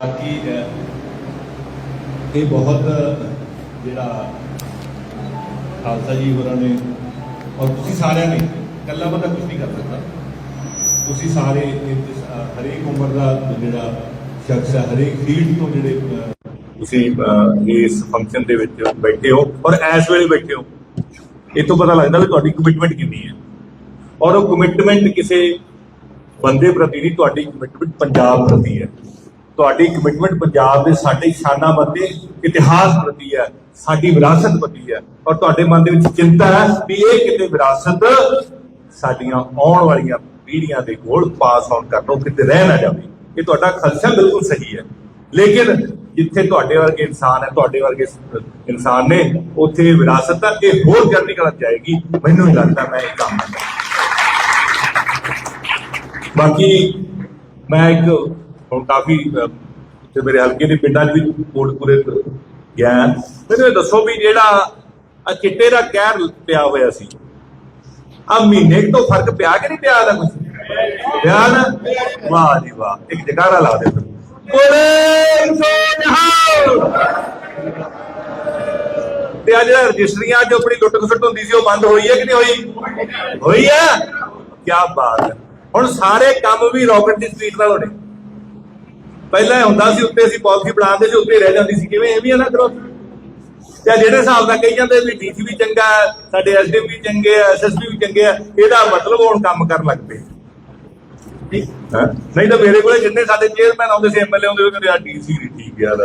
ਬਾਕੀ ਇਹ ਬਹੁਤ, ਜਿਹੜਾ ਖਾਲਸਾ ਜੀ ਹੋਰਾਂ ਨੇ, ਔਰ ਤੁਸੀਂ ਸਾਰਿਆਂ ਨੇ ਇਕੱਲਾ ਬੰਦਾ ਕੁਝ ਨਹੀਂ ਕਰ ਸਕਦਾ। ਤੁਸੀਂ ਸਾਰੇ ਹਰੇਕ ਉਮਰ ਦਾ ਜਿਹੜਾ ਸ਼ਖਸ ਹੈ, ਹਰੇਕ ਫੀਲਡ ਤੋਂ ਜਿਹੜੇ ਤੁਸੀਂ ਇਸ ਫੰਕਸ਼ਨ ਦੇ ਵਿੱਚ ਬੈਠੇ ਹੋ ਔਰ ਇਸ ਵੇਲੇ ਬੈਠੇ ਹੋ, ਇਹ ਤੋਂ ਪਤਾ ਲੱਗਦਾ ਵੀ ਤੁਹਾਡੀ ਕਮਿਟਮੈਂਟ ਕਿੰਨੀ ਹੈ। ਔਰ ਉਹ ਕਮਿਟਮੈਂਟ ਕਿਸੇ ਬੰਦੇ ਪ੍ਰਤੀ ਨਹੀਂ, ਤੁਹਾਡੀ ਕਮਿਟਮੈਂਟ ਪੰਜਾਬ ਪ੍ਰਤੀ ਹੈ। ਤੁਹਾਡੀ ਕਮਿਟਮੈਂਟ ਪੰਜਾਬ ਦੇ ਸਾਡੇ ਸ਼ਾਨਾ ਬੰਦੇ ਇਤਿਹਾਸ ਪ੍ਰਤੀ ਹੈ, ਸਾਡੀ ਵਿਰਾਸਤ ਪ੍ਰਤੀ ਹੈ। ਔਰ ਤੁਹਾਡੇ ਮਨ ਦੇ ਵਿੱਚ ਚਿੰਤਾ ਹੈ ਵੀ ਇਹ ਕਿਤੇ ਵਿਰਾਸਤ ਸਾਡੀਆਂ ਆਉਣ ਵਾਲੀਆਂ ਪੀੜ੍ਹੀਆਂ ਦੇ ਕੋਲ ਪਾਸ ਆਨ ਕਰਨੋਂ ਕਿਤੇ ਰਹਿ ਨਾ ਜਾਵੇ। ਇਹ ਤੁਹਾਡਾ ਖਲਸਾ ਬਿਲਕੁਲ ਸਹੀ ਹੈ। ਲੇਕਿਨ ਜਿੱਥੇ ਤੁਹਾਡੇ ਵਰਗੇ ਇਨਸਾਨ ਹੈ, ਤੁਹਾਡੇ ਵਰਗੇ ਇਨਸਾਨ ਨੇ ਉੱਥੇ ਵਿਰਾਸਤ ਹੈ ਇਹ ਹੋਰ ਚੜ੍ਹਦੀ ਕਲਾ ਜਾਏਗੀ। ਮੈਨੂੰ ਨਹੀਂ ਲੱਗਦਾ ਮੈਂ ਇਹ ਕੰਮ ਕਰਦਾ ਬਾਕੀ ਮੈਂ ਇੱਕ ਹੁਣ ਕਾਫੀ ਤੇ ਮੇਰੇ ਹਲਕੇ ਦੇ ਪਿੰਡਾਂ 'ਚ ਵੀ ਕੋਟਪੁਰੇ ਗਿਆ। ਮੈਨੂੰ ਦੱਸੋ ਵੀ ਜਿਹੜਾ ਆ ਚਿੱਟੇ ਦਾ ਕਹਿਰ ਪਿਆ ਹੋਇਆ ਸੀ, ਆ ਮਹੀਨੇ ਤੋਂ ਫ਼ਰਕ ਪਿਆ ਕਿ ਨਹੀਂ ਪਿਆ ਦਾ ਕੁਝ ਪਿਆ ਨਾ? ਵਾਹ ਜੀ ਵਾਹ, ਇੱਕ ਜਗਾਰਾ ਲਾ ਦੇ ਤੂੰ ਬੋਲੇ ਸੋਨਹਾ ਤੇ ਆ ਜਿਹੜਾ ਰਜਿਸਟਰੀਆਂ ਜੋ ਆਪਣੀ ਲੁੱਟ ਖਸੁੱਟ ਹੁੰਦੀ ਸੀ, ਉਹ ਬੰਦ ਹੋਈ ਹੈ ਕਿ ਨਹੀਂ ਹੋਈ? ਹੋਈ ਹੈ? ਕੀ ਬਾਤ ਹੈ। ਹੁਣ ਸਾਰੇ ਕੰਮ ਵੀ ਰਾਕਟ ਦੀ ਸਪੀਡ ਨਾਲ ਹੋਣੇ। ਪਹਿਲਾਂ ਇਹ ਹੁੰਦਾ ਸੀ ਉੱਤੇ ਅਸੀਂ ਪਾਲਿਸੀ ਬਣਾਉਂਦੇ ਸੀ ਉੱਤੇ ਹੀ ਰਹਿ ਜਾਂਦੀ ਸੀ। ਕਿਵੇਂ? ਇਹ ਵੀ ਨਾ ਕਰੋ। ਤੇ ਜਿਹੜੇ ਹਿਸਾਬ ਨਾਲ ਕਹੀ ਜਾਂਦੇ ਵੀ ਡੀਸੀ ਵੀ ਚੰਗਾ ਹੈ, ਸਾਡੇ ਐਸਡੀਐਮ ਵੀ ਚੰਗੇ ਆ ਐਸਐਸਪੀ ਵੀ ਚੰਗੇ ਆ ਇਹਦਾ ਮਤਲਬ ਹੁਣ ਕੰਮ ਕਰਨ ਲੱਗ ਪਏ। ਨਹੀਂ ਤਾਂ ਮੇਰੇ ਕੋਲੇ ਜਿੰਨੇ ਸਾਡੇ ਚੇਅਰਮੈਨ ਆਉਂਦੇ ਸੀ ਐਮਐਲਏ ਆਉਂਦੇ ਸੀ ਕਹਿੰਦੇ ਆ ਡੀਸੀ ਨਹੀਂ ਠੀਕ ਯਾਰ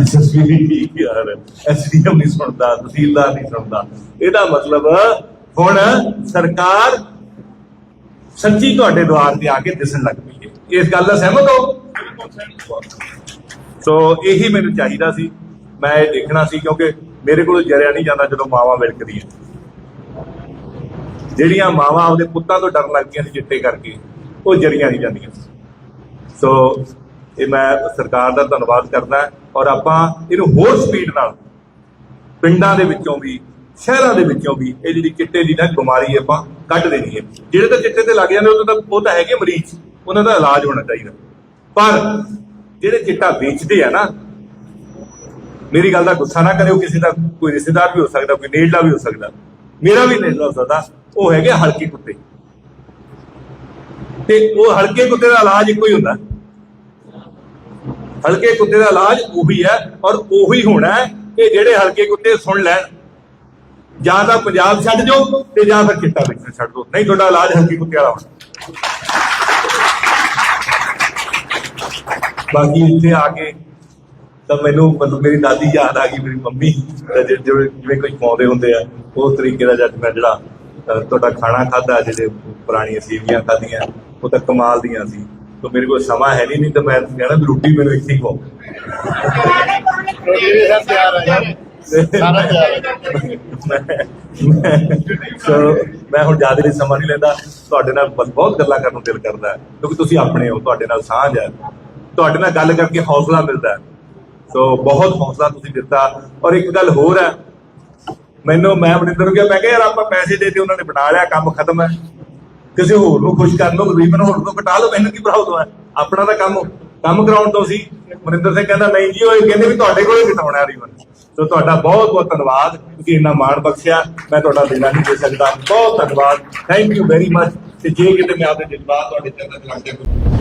ਐਸਐਸਪੀ ਨਹੀਂ ਠੀਕ ਯਾਰ ਐਸਡੀਐਮ ਨਹੀਂ ਸੁਣਦਾ ਤਹਿਸੀਲਦਾਰ ਨਹੀਂ ਸੁਣਦਾ। ਇਹਦਾ ਮਤਲਬ ਹੁਣ ਸਰਕਾਰ ਸੱਚੀ ਤੁਹਾਡੇ ਦੁਆਰ ਤੇ ਆ ਕੇ ਦਿਸਣ ਲੱਗ ਪਈ ਹੈ। ਇਸ ਗੱਲ ਦਾ ਸਹਿਮਤ ਹੋ? ਸੋ ਇਹੀ ਮੈਨੂੰ ਚਾਹੀਦਾ ਸੀ। ਮੈਂ ਇਹ ਦੇਖਣਾ ਸੀ ਕਿਉਂਕਿ ਮੇਰੇ ਕੋਲ ਜਰਿਆ ਨਹੀਂ ਜਾਂਦਾ ਜਦੋਂ ਮਾਵਾ ਵਿਲਕਦੀਆਂ ਜਿਹੜੀਆਂ ਮਾਵਾਂ ਆਪਦੇ ਪੁੱਤਾਂ ਤੋਂ ਡਰ ਲੱਗਦੀਆਂ ਸੀ ਚਿੱਟੇ ਕਰਕੇ, ਉਹ ਜਰੀਆਂ ਨਹੀਂ ਜਾਂਦੀਆਂ ਸੋ। ਇਹ ਮੈਂ ਸਰਕਾਰ ਦਾ ਧੰਨਵਾਦ ਕਰਦਾ ਔਰ ਆਪਾਂ ਇਹਨੂੰ ਹੋਰ ਸਪੀਡ ਨਾਲ ਪਿੰਡਾਂ ਦੇ ਵਿੱਚੋਂ ਵੀ, ਸ਼ਹਿਰਾਂ ਦੇ ਵਿੱਚੋਂ ਵੀ ਇਹ ਜਿਹੜੀ ਚਿੱਟੇ ਦੀ ਨਾ ਬਿਮਾਰੀ ਆਪਾਂ ਕੱਢ ਦੇਣੀ ਹੈ। ਜਿਹੜੇ ਤਾਂ ਚਿੱਟੇ ਤੇ ਲੱਗ ਜਾਂਦੇ ਉਹ ਤਾਂ ਉਹ ਤਾਂ ਹੈਗੇ ਮਰੀਜ਼। ਉਹਨਾਂ ਦਾ ਇਲਾਜ ਹੋਣਾ ਚਾਹੀਦਾ। ਪਰ ਜਿਹੜੇ ਚਿੱਟਾ ਵੇਚਦੇ ਆ ਨਾ, ਮੇਰੀ ਗੱਲ ਦਾ ਗੁੱਸਾ ਨਾ ਕਰਿਓ, ਕਿਸੇ ਦਾ ਕੋਈ ਰਿਸ਼ਤੇਦਾਰ ਵੀ ਹੋ ਸਕਦਾ, ਕੋਈ ਨੇੜਲਾ ਵੀ ਹੋ ਸਕਦਾ। ਮੇਰਾ ਵੀ ਨੇੜਲਾ ਹੋ ਸਕਦਾ, ਉਹ ਹੈਗੇ ਹਲਕੇ ਕੁੱਤੇ। ਤੇ ਉਹ ਹਲਕੇ ਕੁੱਤੇ ਦਾ ਇਲਾਜ ਇੱਕੋ ਹੀ ਹੁੰਦਾ। ਹਲਕੇ ਕੁੱਤੇ ਦਾ ਇਲਾਜ ਉਹੀ ਹੈ ਔਰ ਉਹੀ ਹੋਣਾ ਹੈ ਕਿ ਜਿਹੜੇ ਹਲਕੇ ਕੁੱਤੇ ਸੁਣ ਲੈਣ। ਜਾਂ ਤਾਂ ਪੰਜਾਬ ਛੱਡ ਜਾਓ ਤੇ ਜਾਂ ਫਿਰ ਚਿੱਟਾ ਵੇਚਣਾ ਛੱਡ ਦਿਓ। ਨਹੀਂ, ਤੁਹਾਡਾ ਇਲਾਜ ਹਲਕੇ ਕੁੱਤੇ ਵਾਲਾ ਹੋਣਾ। ਬਾਕੀ ਇੱਥੇ ਆ ਕੇ ਤਾਂ ਮੈਨੂੰ ਮਤਲਬ ਮੇਰੀ ਦਾਦੀ ਯਾਦ ਆ ਗਈ ਮੇਰੀ ਮੰਮੀ ਤਾਂ ਜਿ- ਜਿਵੇਂ ਕੋਈ ਪਾਉਂਦੇ ਹੁੰਦੇ ਆ ਉਸ ਤਰੀਕੇ ਦਾ ਜਦ ਮੈਂ ਜਿਹੜਾ ਤੁਹਾਡਾ ਖਾਣਾ ਖਾਦਾ ਜਿਹੜੇ ਪੁਰਾਣੀਆਂ ਸੇਵੀਆਂ ਖਾਧੀਆਂ ਉਹ ਤਾਂ ਕਮਾਲ ਦੀਆਂ ਸੀ। ਤਾਂ ਮੇਰੇ ਕੋਲ ਸਮਾਂ ਹੈ ਨਹੀਂ ਨਹੀਂ ਤਾਂ ਮੈਂ ਕਹਿਣਾ ਵੀ ਰੋਟੀ ਮੈਨੂੰ ਇੱਥੇ ਹੀ ਖਵਾਓ। ਰੋਟੀ ਵੀ ਸਭ ਤਿਆਰ ਹੈ ਯਾਰ ਸਾਰਾ ਸੋ ਮੈਂ ਹੁਣ ਜ਼ਿਆਦਾ ਨਹੀਂ ਸਮਾਂ ਨਹੀਂ ਲੈਂਦਾ। ਤੁਹਾਡੇ ਨਾਲ ਬ- ਬਹੁਤ ਗੱਲਾਂ ਕਰਨ ਨੂੰ ਦਿਲ ਕਰਦਾ ਕਿਉਂਕਿ ਤੁਸੀਂ ਆਪਣੇ ਹੋ, ਤੁਹਾਡੇ ਨਾਲ ਸਾਂਝ ਹੈ। ਤੁਹਾਡੇ ਨਾਲ ਗੱਲ ਕਰਕੇ ਹੌਸਲਾ ਮਿਲਦਾ ਸੋ ਬਹੁਤ ਹੌਸਲਾ ਤੁਸੀਂ ਦਿੱਤਾ। ਔਰ ਇੱਕ ਗੱਲ ਹੋਰ ਹੈ, ਮੈਨੂੰ, ਮੈਂ ਮਨਿੰਦਰ ਨੂੰ ਕਿਹਾ, ਮੈਂ ਕਿਹਾ, ਯਾਰ, ਆਪਾਂ ਪੈਸੇ ਦੇ ਤੇ ਉਹਨਾਂ ਨੇ ਬਣਾ ਲਿਆ, ਕੰਮ ਖਤਮ ਹੈ। ਕਿਸੇ ਹੋਰ ਨੂੰ ਖੁਸ਼ ਕਰਨ ਨੂੰ, ਗਰੀਬ ਨੂੰ ਹੋਰ ਤੋਂ ਕਟਾ ਲਓ, ਮੈਨੂੰ ਕੀ ਪ੍ਰੋਬਲਮ ਹੈ? ਆਪਣਾ ਤਾਂ ਕੰਮ ਕੰਮ ਕਰਾਉਣ ਤੋਂ ਸੀ। ਮਨਿੰਦਰ ਸਿੰਘ ਕਹਿੰਦਾ, ਨਹੀਂ ਜੀ, ਉਹ ਕਹਿੰਦੇ ਵੀ ਤੁਹਾਡੇ ਕੋਲ ਹੀ ਕਟਾਉਣਾ ਰੀਵਨ ਸੋ ਤੁਹਾਡਾ ਬਹੁਤ ਬਹੁਤ ਧੰਨਵਾਦ ਤੁਸੀਂ ਇੰਨਾ ਮਾਣ ਬਖਸ਼ਿਆ। ਮੈਂ ਤੁਹਾਡਾ ਦੇਣਾ ਨਹੀਂ ਦੇ ਸਕਦਾ। ਬਹੁਤ ਧੰਨਵਾਦ। ਥੈਂਕ ਯੂ ਵੈਰੀ ਮਚ ਤੇ ਜੇ ਕਿਤੇ ਮੈਂ ਆਪਦੇ ਜਜ਼ਬਾਤ ਤੁਹਾਡੇ ਚੰਗਾ ਲੱਗ ਜਾਏ